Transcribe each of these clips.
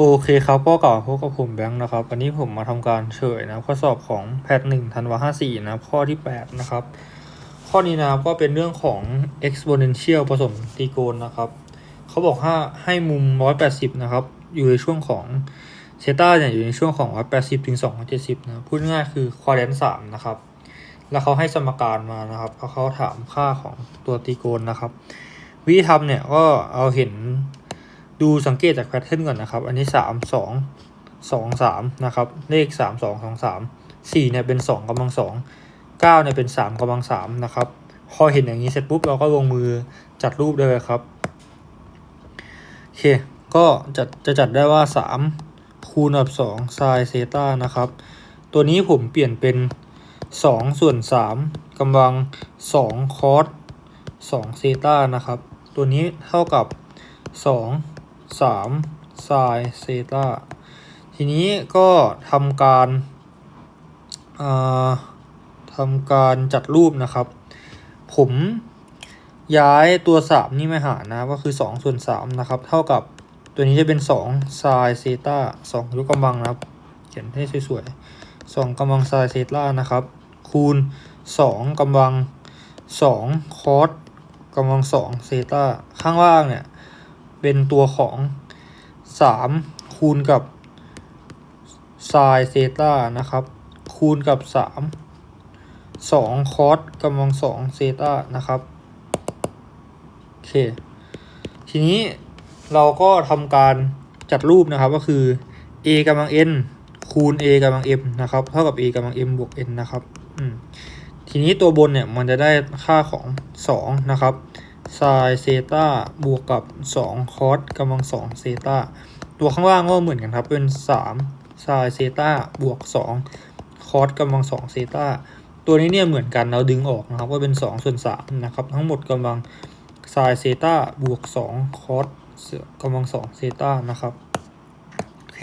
โอเคครับก็กลับมาพบกับผมแบงค์นะครับ วันนี้ผมมาทำการเฉลยนะข้อสอบของแพทหนึ่งธันวาห้าสี่นะข้อที่แปดนะครับ ข้อนี้นะครับก็เป็นเรื่องของ exponential ผสมตรีโกณนะครับเขาบอกว่าให้มุม180นะครับ อยู่ในช่วงของเซต้าเนี่ยอยู่ในช่วงของ180ถึง270นะพูดง่ายคือควอแดนสามนะครับ แล้วเขาให้สมการมานะครับเขาถามค่าของตัวตรีโกณนะครับ วิธีทำเนี่ยก็เอาเห็น ดูสังเกตจากแพทเทิร์นก่อนนะครับ อันนี้สามสองสองสามนะครับ เลขสามสองสองสามสี่เนี่ยเป็นสองกำลังสองเก้าเนี่ยเป็นสามกำลังสามนะครับ พอเห็นอย่างนี้เสร็จปุ๊บเราก็ลงมือจัดรูปได้เลยครับโอเค ก็จะจะจัดได้ว่าสามคูณกับสองไซน์เซต้านะครับ ตัวนี้ผมเปลี่ยนเป็นสองส่วนสามกำลังสองคอสสองเซต้านะครับ ตัวนี้เท่ากับส องสามไซน์เซตาทีนี้ก็ทำการาทำการจัดรูปนะครับ ผมย้ายตัวสามนี่มาหารนะก็คือสองส่วนสามนะครับ เท่ากับตัวนี้จะเป็นสองไซน์เซตาสองยกกำลังนะครับเขียนให้สวยๆสองกำลังไซน์เซตานะครับ คูณสองกำลังสองคอสกำลังสองเซตาข้างล่างเนี่ย เป็นตัวของสามคูณกับไซน์เซตานะครับ คูณกับสามสองคอสกำลังสองเซตานะครับโอเคทีนี้เราก็ทำการจัดรูปนะครับก็คือ a กำลัง n คูณ a กำลัง m นะครับ เท่ากับ a กำลัง m บวก n นะครับทีนี้ตัวบนเนี่ยมันจะได้ค่าของ 2 นะครับ ไซน์เซตาบวกกับ 2 คอสกำลัง2เซตาตัวข้างล่างก็เหมือนกันครับ เป็น3ไซน์เซตาบวก 2 คอสกำลัง2เซตาตัวนี้เนี่ยเหมือนกันเราดึงออกนะครับ ก็เป็น 2 ส่วน3นะครับ ทั้งหมดกำลังไซน์เซตาบวก 2 คอสกำลัง2เซตานะครับ โอเค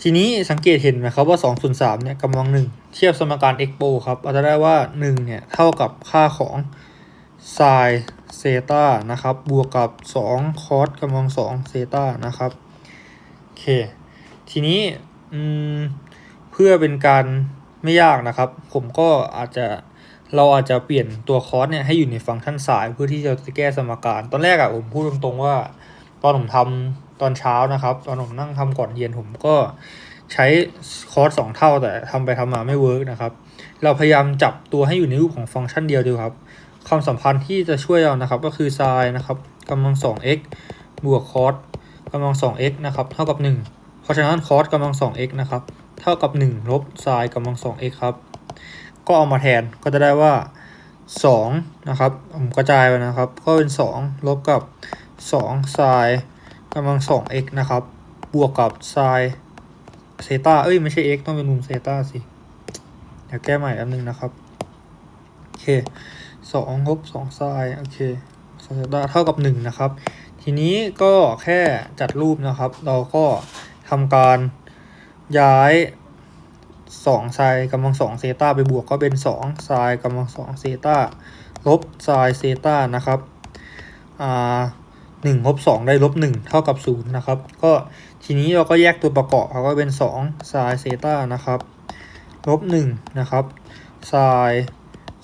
ทีนี้สังเกตเห็นไหมครับว่า2ส่วน3เนี่ยกำลังหนึ่งเทียบสมการ x โปครับเราจะได้ว่า1เนี่ยเท่ากับค่าของ ไซน์เซตานะครับ บวกกับ 2 คอสกำลัง2เซตานะครับโอเค ทีนี้เพื่อเป็นการไม่ยากนะครับ ผมก็อาจจะเราอาจจะเปลี่ยนตัวคอสเนี่ยให้อยู่ในฟังก์ชันสายเพื่อที่จะแก้สมการ ตอนแรกอะผมพูดตรงๆว่า ตอนผมทำตอนเช้านะครับ ตอนผมนั่งทำก่อนเย็นผมก็ใช้คอสสองเท่าแต่ทำไปทำมาไม่เวิร์กนะครับ เราพยายามจับตัวให้อยู่ในรูปของฟังก์ชันเดียวดูครับ ความสัมพันธ์ที่จะช่วยเรานะครับ ก็คือไซน์นะครับกำลังสอง x บวกคอร์สกำลังสอง x นะครับ เท่ากับหนึ่งเพราะฉะนั้นคอร์สกำลังสอง x นะครับ เท่ากับหนึ่งลบไซน์กำลังสอง x ครับ ก็เอามาแทนก็จะได้ว่าสองนะครับ ผมกระจายไปนะครับ ก็เป็นสองลบกับสองไซน์กำลังสอง x นะครับ บวกกับไซน์เซตาเอ้ย ไม่ใช่ x ต้องเป็นมุมเซตาสิ เดี๋ยวแก้ใหม่อันนึงนะครับ โอเค สองลบสองไซน์โอเคเซตาเท่ากับหนึ่งนะครับ ทีนี้ก็แค่จัดรูปนะครับ เราก็ทำการย้ายสองไซน์กำลังสองเซตาไปบวกก็เป็นสองไซน์กำลังสองเซตาลบไซน์เซตานะครับอ่าหนึ่งลบสองได้ลบหนึ่งเท่ากับศูนย์นะครับ ก็ทีนี้เราก็แยกตัวประกอบเขาก็เป็นสองไซน์เซตานะครับลบหนึ่งนะครับไซน์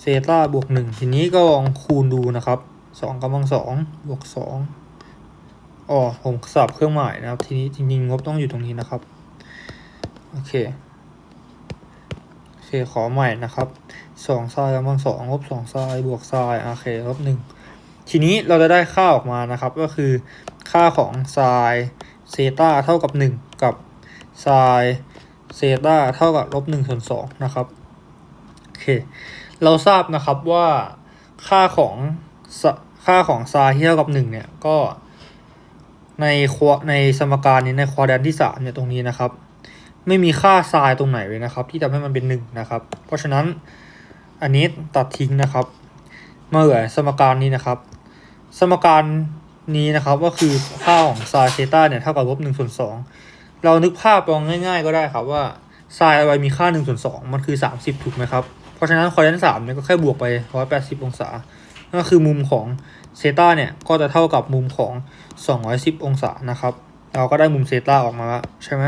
เซตาบวกหนึ่งทีนี้ก็ลองคูณดูนะครับสองกำลังสองบวกสองอ๋อผมสับเครื่องหมายนะครับ ทีนี้จริงๆงบต้องอยู่ตรงนี้นะครับ โอเคโอเคขอใหม่นะครับสองไซน์กำลังสองลบสองไซน์บวกไซน์โอเคลบหนึ่งทีนี้เราจะได้ค่าออกมานะครับ ก็คือค่าของไซน์เซตาเท่ากับ 1 กับไซน์เซตาเท่ากับลบ1ส่วน2นะครับ โอเค เราทราบนะครับว่าค่าของค่าของซน์ที่เท่ากับ1เนี่ยก็ในควในสมการนี้ในควอแดนที่3เนี่ยตรงนี้นะครับ ไม่มีค่าซน์ตรงไหนเลยนะครับ ที่ทำให้มันเป็น1นะครับ เพราะฉะนั้นอันนี้ตัดทิ้งนะครับมาเหลือสมการนี้นะครับ สมการนี้นะครับก็คือค่าของซน์เซต้าเนี่ยเท่ากับลบหนึ่งส่วนสองเรานึกภาพลองง่าย ๆ ก็ได้ครับว่าซน์อะไรมีค่าหนึ่งส่วนสองมันคือสามสิบถูกไหมครับ เพราะฉะนั้นคอร์ดนสามเนี่ยก็แค่บวกไปร้อยแปดสิบองศา ก็คือมุมของเซต้าเนี่ยก็จะเท่ากับมุมของสองร้อยสิบองศานะครับ เราก็ได้มุมเซต้าออกมาแล้วใช่ไหม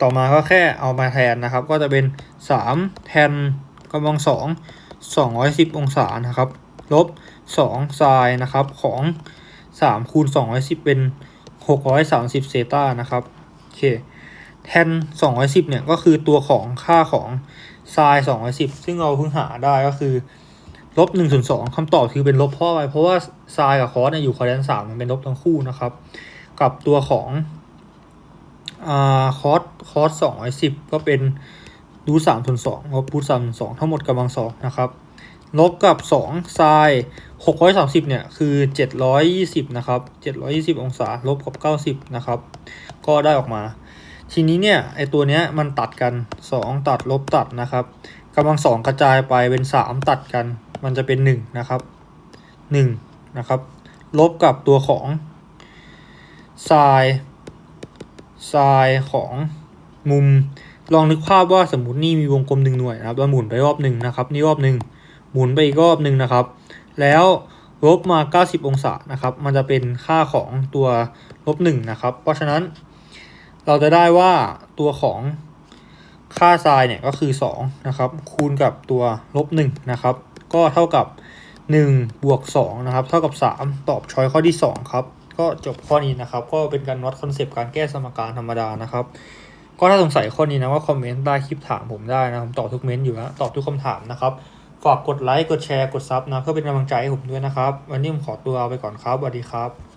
ต่อมาก็แค่เอามาแทนนะครับ ก็จะเป็นสามแทนกำลังสองสองร้อยสิบองศานะครับ ลบสองไซน์นะครับของสามคูณสองร้อยสิบเป็นหกร้อยสามสิบเซต้านะครับ โอเค แทนสองร้อยสิบเนี่ยก็คือตัวของค่าของไซน์สองร้อยสิบซึ่งเราเพิ่งหาได้ก็คือลบหนึ่งส่วนสองคำตอบคือเป็นลบเพราะอะไรเพราะว่าไซน์กับคอสเนี่ยอยู่คอร์ดนสามมันเป็นลบทั้งคู่นะครับ กับตัวของอ่าคอสคอสสองร้อยสิบก็เป็นรูทสามส่วนสองลบรูทสามส่วนสองทั้งหมดกำลังสองนะครับลบกับสองไซน์หกร้อยสามสิบเนี่ยคือเจ็ดร้อยยี่สิบนะครับเจ็ดร้อยยี่สิบองศาลบกับเก้าสิบนะครับ ก็ได้ออกมา ทีนี้เนี่ยไอตัวเนี้ยมันตัดกันสองตัดลบตัดนะครับกำลังสองกระจายไปเป็นสามตัดกัน มันจะเป็นหนึ่งนะครับหนึ่งนะครับลบกับตัวของไซน์ไซน์ของมุมลองนึกภาพว่าสมมตินี่มีวงกลมหนึ่งหน่วยนะครับเราหมุนไปรอบหนึ่งนะครับ นี่รอบหนึ่งหมุนไปอีกรอบหนึ่งนะครับ แล้วลบมา 90 องศานะครับ มันจะเป็นค่าของตัวลบหนึ่งนะครับ เพราะฉะนั้น เราจะได้ว่าตัวของค่าไซน์เนี่ยก็คือ 2 นะครับ คูณกับตัวลบ1นะครับ ก็เท่ากับ 1 บวก 2 นะครับ เท่ากับ 3 ตอบช้อยข้อที่ 2 ครับ ก็จบข้อนี้นะครับ ก็เป็นการวัดคอนเซปต์การแก้สมการธรรมดานะครับ ก็ถ้าสงสัยข้อนี้นะว่าคอมเมนต์ใต้คลิปถามผมได้นะผมตอบทุกเม้นต์อยู่แล้วตอบทุกคำถามนะครับ ฝากกดไลค์ กดแชร์ กดซับนะเพื่อเป็นกำลังใจให้ผมด้วยนะครับ วันนี้ผมขอตัวไปก่อนครับสวัสดีครับ